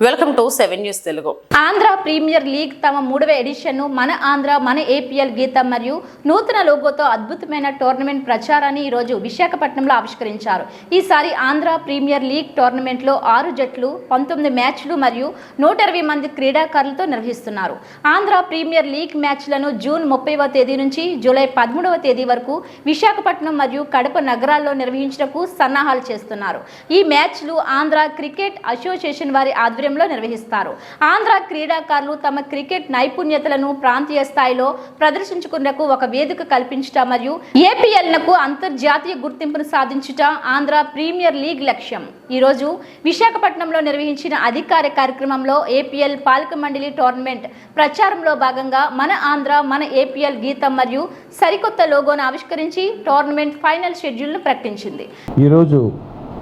Welcome to seven news Telugu. Andhra premier league తమ మూడవ ఎడిషన్ను మన ఆంధ్ర మన ఏపీఎల్ గీతం మరియు నూతన లోగోతో అద్భుతమైన టోర్నమెంట్ ప్రచారాన్ని ఈరోజు విశాఖపట్నంలో ఆవిష్కరించారు. ఈసారి ఆంధ్ర ప్రీమియర్ లీగ్ టోర్నమెంట్లో ఆరు జట్లు పంతొమ్మిది మ్యాచ్లు మరియు నూట ఇరవై మంది క్రీడాకారులతో నిర్వహిస్తున్నారు. ఆంధ్ర ప్రీమియర్ లీగ్ మ్యాచ్లను జూన్ ముప్పైవ తేదీ నుంచి జూలై పదమూడవ తేదీ వరకు విశాఖపట్నం మరియు కడప నగరాల్లో నిర్వహించడానికి సన్నాహాలు చేస్తున్నారు. ఈ మ్యాచ్లు ఆంధ్ర క్రికెట్ అసోసియేషన్ వారి ఆధ్వర్యంలో నిర్వహిస్తారు. ఆంధ్ర క్రీడాకారులు తమ క్రికెట్ నైపుణ్యతలను ప్రాంతీయ స్థాయిలో ప్రదర్శించుకునేందుకు ఒక వేదిక కల్పించుట మరియు ఏపీఎల్నకు అంతర్జాతీయ గుర్తింపును సాధించుట ఆంధ్ర ప్రీమియర్ లీగ్ లక్ష్యం. ఈరోజు విశాఖపట్నంలో నిర్వహించిన అధికార కార్యక్రమంలో ఏపీఎల్ పాలక మండలి టోర్నమెంట్ ప్రచారంలో భాగంగా మన ఆంధ్ర మన ఏపీఎల్ గీతం మరియు సరికొత్త లోగోను ఆవిష్కరించి టోర్నమెంట్ ఫైనల్ షెడ్యూల్ను ప్రకటించింది. ఈరోజు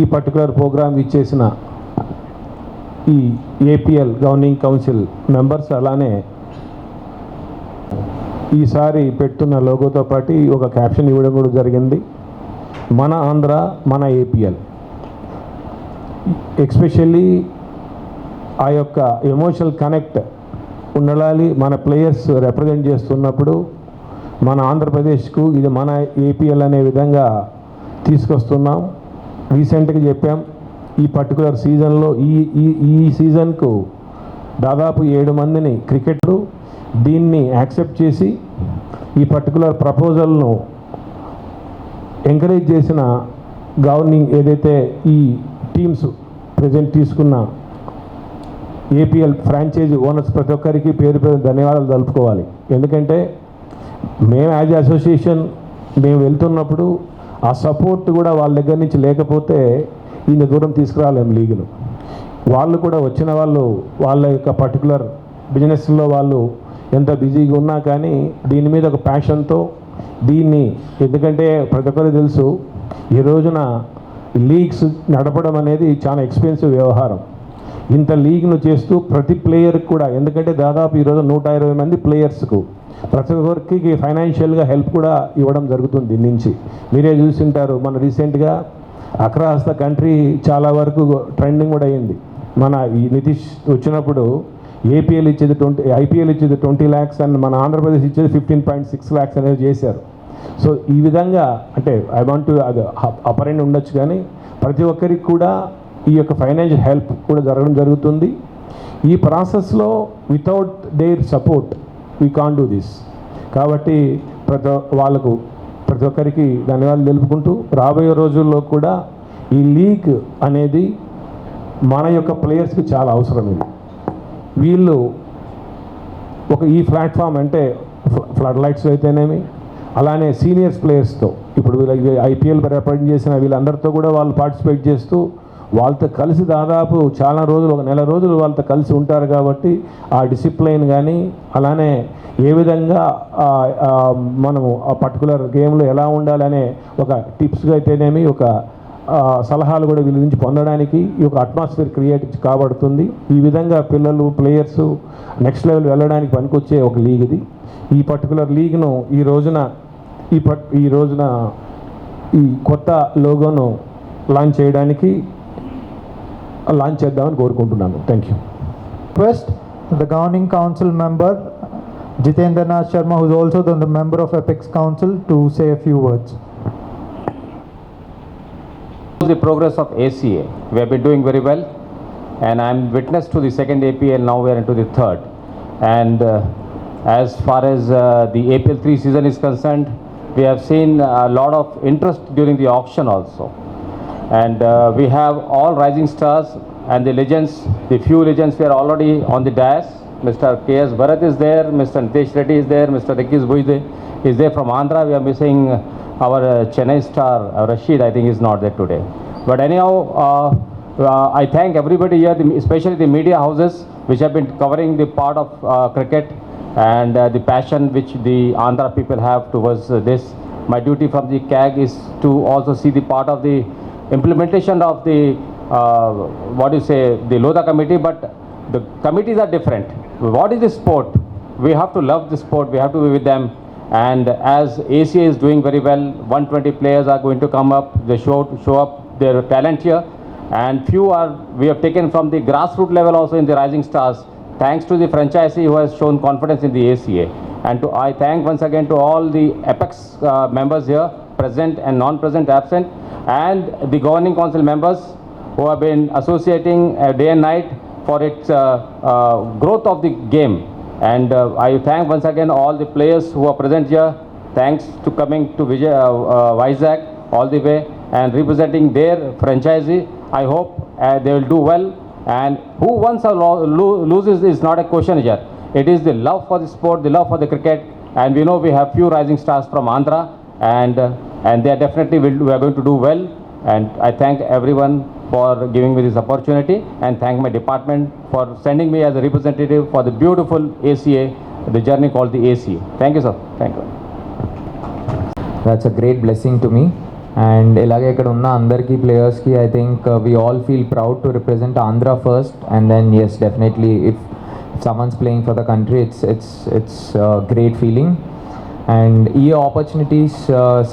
ఈ పర్టికులర్ ప్రోగ్రామ్ ఇచ్చేసిన ఈ ఏపీఎల్ గవర్నింగ్ కౌన్సిల్ మెంబర్స్ అలానే ఈసారి పెట్టున్న లోగోతో పాటు ఒక క్యాప్షన్ ఇవ్వడం కూడా జరిగింది. మన ఆంధ్ర మన ఏపీఎల్ ఎక్స్పెషల్లీ ఆ యొక్క ఎమోషనల్ కనెక్ట్ ఉండాలి మన ప్లేయర్స్ రిప్రజెంట్ చేస్తున్నప్పుడు మన ఆంధ్రప్రదేశ్కు ఇది మన ఏపీఎల్ అనే విధంగా తీసుకొస్తున్నాం. రీసెంట్గా చెప్పాం ఈ పర్టికులర్ సీజన్లో ఈ ఈ ఈ సీజన్కు దాదాపు ఏడు మందిని క్రికెట్లు దీన్ని యాక్సెప్ట్ చేసి ఈ పర్టికులర్ ప్రపోజల్ను ఎంకరేజ్ చేసిన గవర్నింగ్ ఏదైతే ఈ టీమ్స్ ప్రజెంట్ తీసుకున్న ఏపీఎల్ ఫ్రాంచైజీ ఓనర్స్ ప్రతి ఒక్కరికి పేరు పేరు ధన్యవాదాలు తెలుపుకోవాలి. ఎందుకంటే మేము యాజ్ అసోసియేషన్ మేము వెళ్తున్నప్పుడు ఆ సపోర్ట్ కూడా వాళ్ళ దగ్గర నుంచి లేకపోతే ఇంత దూరం తీసుకురాలేము లీగును వాళ్ళు కూడా వచ్చిన వాళ్ళు వాళ్ళ యొక్క పర్టికులర్ బిజినెస్లో వాళ్ళు ఎంత బిజీగా ఉన్నా కానీ దీని మీద ఒక ప్యాషన్తో దీన్ని ఎందుకంటే ప్రతి ఒక్కరికి తెలుసు ఈ రోజున లీగ్స్ నడపడం అనేది చాలా ఎక్స్పెన్సివ్ వ్యవహారం. ఇంత లీగ్ను చేస్తూ ప్రతి ప్లేయర్కి కూడా ఎందుకంటే దాదాపు ఈరోజు నూట ఇరవై మంది ప్లేయర్స్కు ప్రతి ఒక్కరికి ఫైనాన్షియల్గా హెల్ప్ కూడా ఇవ్వడం జరుగుతుంది దీని నుంచి. మీరే చూసింటారు మన రీసెంట్గా అక్రాస్ ద కంట్రీ చాలా వరకు ట్రెండింగ్ కూడా అయ్యింది. మన ఈ నితీష్ వచ్చినప్పుడు ఏపీఎల్ ఇచ్చేది ట్వంటీ ఐపీఎల్ ఇచ్చేది ట్వంటీ ల్యాక్స్ అండ్ మన ఆంధ్రప్రదేశ్ ఇచ్చేది ఫిఫ్టీన్ పాయింట్ సిక్స్ ల్యాక్స్ అనేది చేశారు. సో ఈ విధంగా అంటే ఐ వాంట్ టు అది అపర్ ఎండ్ ఉండొచ్చు కానీ ప్రతి ఒక్కరికి కూడా ఈ యొక్క ఫైనాన్షియల్ హెల్ప్ కూడా జరగడం జరుగుతుంది. ఈ ప్రాసెస్లో without their support we can do this. కాబట్టి ప్రతి వాళ్ళకు ప్రతి ఒక్కరికి ధన్యవాదాలు తెలుపుకుంటూ రాబోయే రోజుల్లో కూడా ఈ లీగ్ అనేది మన యొక్క ప్లేయర్స్కి చాలా అవసరం ఇది. వీళ్ళు ఒక ఈ ప్లాట్ఫామ్ అంటే ఫ్లడ్ లైట్స్ అయితేనేమి అలానే సీనియర్స్ ప్లేయర్స్తో. ఇప్పుడు వీళ్ళ ఐపీఎల్ రిప్రజెంట్ చేసిన వీళ్ళందరితో కూడా వాళ్ళు పార్టిసిపేట్ చేస్తూ వాళ్ళతో కలిసి దాదాపు చాలా రోజులు ఒక నెల రోజులు వాళ్ళతో కలిసి ఉంటారు కాబట్టి ఆ డిసిప్లైన్ కానీ అలానే ఏ విధంగా మనము ఆ పర్టికులర్ గేమ్లో ఎలా ఉండాలనే ఒక టిప్స్గా అయితేనేమి ఒక సలహాలు కూడా వీళ్ళ నుంచి పొందడానికి ఈ యొక్క అట్మాస్ఫియర్ క్రియేట్ కాబడుతుంది. ఈ విధంగా పిల్లలు ప్లేయర్స్ నెక్స్ట్ లెవెల్ వెళ్ళడానికి పనికొచ్చే ఒక లీగ్ ఇది. ఈ పర్టికులర్ లీగ్ను ఈ రోజున ఈ పట్ ఈ రోజున ఈ కొత్త లోగోను లాంచ్ చేయడానికి లాంచ్ చేద్దామని కోరుకుంటున్నాను thank you request the governing council member Jitendra Nath Sharma, who is also the the member of Apex Council, to say a few words. the progress of ACA. We have been doing very well, and I'm witness to the second APL. Now we are into the third, and uh, as far as uh, the APL three season is concerned, we have seen a lot of interest during the auction also, and uh, we have all rising stars and the legends. The few legends we are already on the dais. Mr. K.S. Bharat is there, Mr. Nitesh Reddy is there, Mr. Rikish Buide is there from Andhra. We are missing our uh, Chennai star, uh, Rashid, I think is not there today. But anyhow, uh, uh, I thank everybody here, especially the media houses which have been covering the part of uh, cricket and uh, the passion which the Andhra people have towards uh, this. My duty from the CAG is to also see the part of the implementation of the, uh, what you say, the Lodha committee, but the committees are different. What is the sport? We have to love the sport, we have to be with them. And as ACA is doing very well, 120 players are going to come up, they show, show up their talent here. and few are we have taken from the grassroots level also in the Rising Stars, thanks to the franchisee who has shown confidence in the ACA. And to, I thank once again to all the Apex uh, members here, present and non-present, absent, and the governing council members who have been associating uh, day and night for its uh, uh, growth of the game. And I thank once again all the players who are present here. Thanks to coming to Vijay, Vizag all the way and representing their franchisee. I hope they will do well. And who wins or lo- loses is not a question here. It is the love for the sport, the love for the cricket. And we know we have few rising stars from Andhra, and uh, and they are definitely will, we are going to do well. And I thank everyone for giving me this opportunity, and thank my department for sending me as a representative for the beautiful ACA, the journey called the ACA. Thank you, sir. Thank you. That's a great blessing to me and ఇలాగే ఇక్కడ ఉన్న అందరికీ ప్లేయర్స్కి I think we all feel proud to represent Andhra first and then yes definitely if summons playing for the country it's it's it's great feeling and ఈ opportunities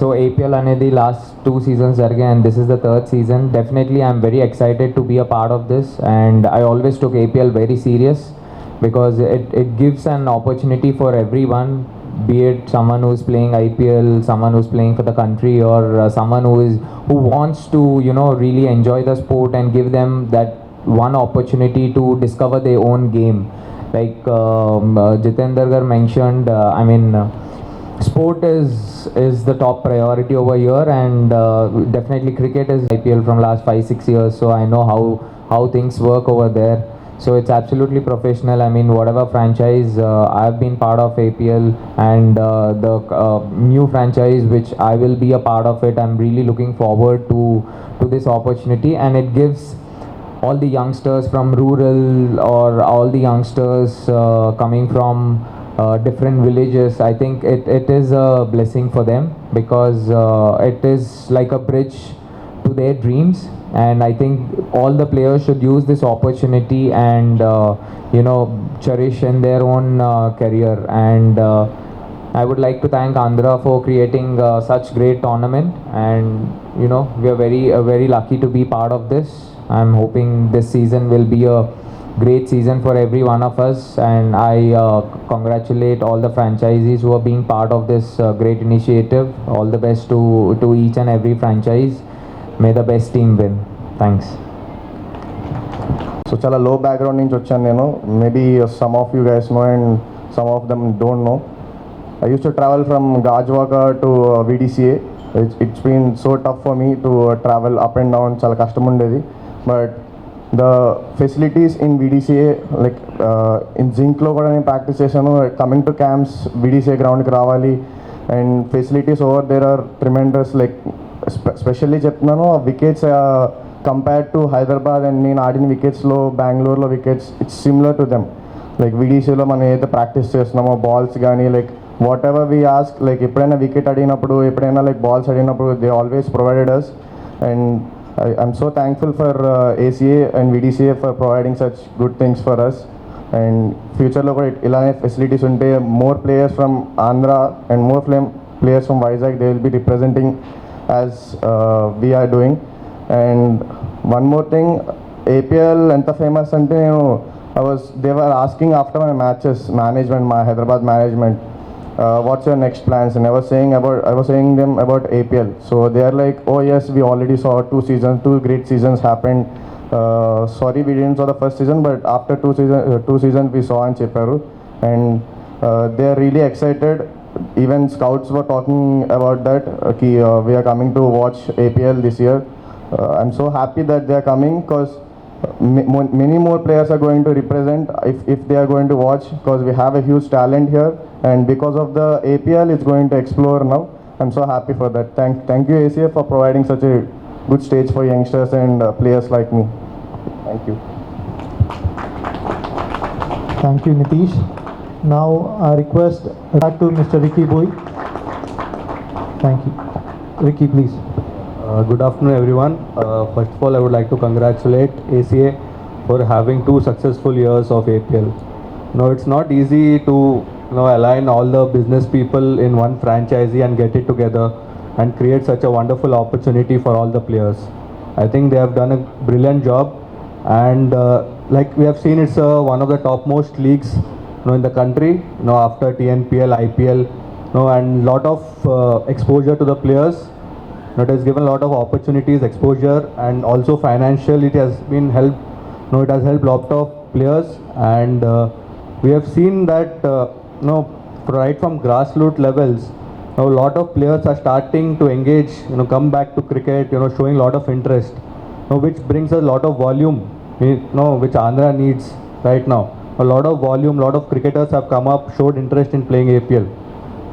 so APL అనేది last two seasons జరిగాయి and this is the third season definitely I'm very excited to be a part of this and I always took APL very serious because it, it gives an opportunity for everyone be it someone who's playing IPL someone who's playing for the country or uh, someone who is who wants to you know really enjoy the sport and give them that one opportunity to discover their own game like um, uh, Jitendra Gar mentioned uh, I mean uh, sport is is the top priority over here and uh, definitely cricket is IPL from last 5 6 years so I know how how things work over there. So it's absolutely professional. I mean whatever franchise uh, I've been part of APL and uh, the uh, new franchise which I will be a part of it I'm really looking forward to to this opportunity and it gives all the youngsters from rural or all the youngsters uh, coming from uh, different villages. I think it, it is a blessing for them because uh, it is like a bridge to their dreams. And i think all the players should use this opportunity and uh, you know cherish in their own uh, career. And uh, I would like to thank Andhra for creating uh, such great tournament, and you know we are very very lucky to be part of this. I'm hoping this season will be a great season for every one of us, and I uh, congratulate all the franchisees who are being part of this uh, great initiative. All the best to to each and every franchise. May the best team win. Thanks. So చాలా low background నుంచి వచ్చాను నేను maybe some of you guys know and some of them don't know I used to travel from Gajuwaka to VDCA it's been so tough for me to travel up and down చాలా కష్టం ఉండేది but the facilities in VDCA like in జింక్లో కూడా నేను practice చేశాను. Coming to camps VDCA గ్రౌండ్కి రావాలి. And facilities over there are tremendous like specially చెప్తున్నాను wickets compare to Hyderabad and నేను ఆడిన వికెట్స్లో బెంగళూరులో wickets it's similar to them like విడిసిలో మనం ఏదైతే ప్రాక్టీస్ చేస్తున్నామో బాల్స్ కానీ like whatever we ask like ఎప్పుడైనా వికెట్ అడిగినప్పుడు ఎప్పుడైనా లైక్ బాల్స్ అడిగినప్పుడు they always provided us and I'm so thankful for ACA and VDCA for providing such good things for us and ఫ్యూచర్లో కూడా ఇలానే ఫెసిలిటీస్ ఉంటే more players from Andhra and more flame players from Vizag they will be representing as we're doing and one more thing APL ఎంత famous అంటే నేను I was they were asking after my matches management మా Hyderabad management uh, what's your next plans? And i was saying about i was saying them about apl so they are like oh yes we already saw two seasons two great seasons happened uh, sorry we didn't saw the first season but after two season uh, two seasons we saw in cheparu. And uh, they are really excited. Even scouts were talking about that uh, okay uh, we are coming to watch apl this year. Uh, i'm so happy that they are coming because many more players are going to represent if if they are going to watch, because we have a huge talent here, and because of the APL, it's going to explore now. I'm so happy for that. Thank thank you, ACF, for providing such a good stage for youngsters and uh, players like me. Thank you. Thank you, Nitish. Now, I request back to Mr. Ricky Boy. Thank you. Ricky, please. Uh, Good afternoon, everyone. Uh, First of all, I would like to congratulate ACA for having two successful years of APL. Now, it's not easy to you know, align all the business people in one franchisee and get it together and create such a wonderful opportunity for all the players. I think they have done a brilliant job, and uh, like we have seen, it's uh, one of the topmost leagues you know, in the country. You know, after TNPL, IPL, you know, and lot of uh, exposure to the players. It has given a lot of opportunities, exposure, and also financial. It has been help. Know, it has helped lot of players, and uh, we have seen that. Uh, you know, right from grassroots levels, now a lot of players are starting to engage. You know, come back to cricket. You know, showing a lot of interest. Know, which brings a lot of volume. You know, which Andhra needs right now. A lot of volume. Lot of cricketers have come up, showed interest in playing APL.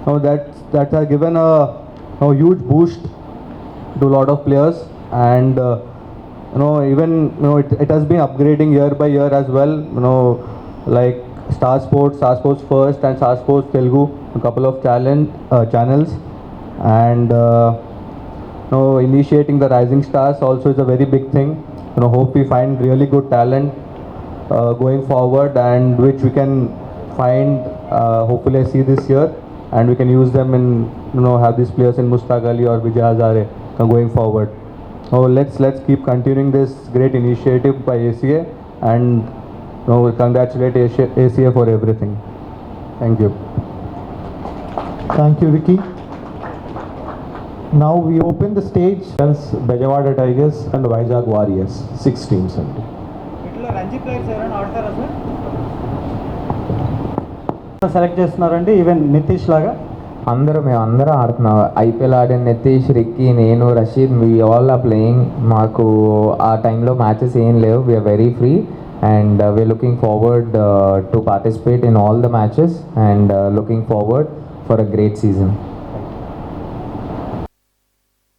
Now that that has given a, a huge boost to a lot of players and uh, you know even you know it, it has been upgrading year by year as well you know like star sports star sports first and star sports telugu a couple of challenge uh, channels. And uh, you know initiating the rising stars also is a very big thing. You know hope we find really good talent uh, going forward and which we can find uh, hopefully I see this year and we can use them in you know have these players in Mustaq Ali or Vijay Hazare going forward. So let's let's keep continuing this great initiative by ACA and you know congratulate ACA, for everything. Thank you. Thank you, Ricky. Now we open the stage. Bezawada tigers and Vizag warriors six teams అండి ఇట్లా Ranji players ఎవరైనా ఆడతారా sir select చేస్తున్నారండి even Nitish లాగా అందరూ మేము అందరం ఆడుతున్నాం. ఐపీఎల్ ఆడిన నితీష్ రిక్కీ నేను Rashid we all are playing మాకు ఆ టైంలో మ్యాచెస్ ఏం లేవు. We're very free and we're looking forward to participate in all the matches and looking forward for a great season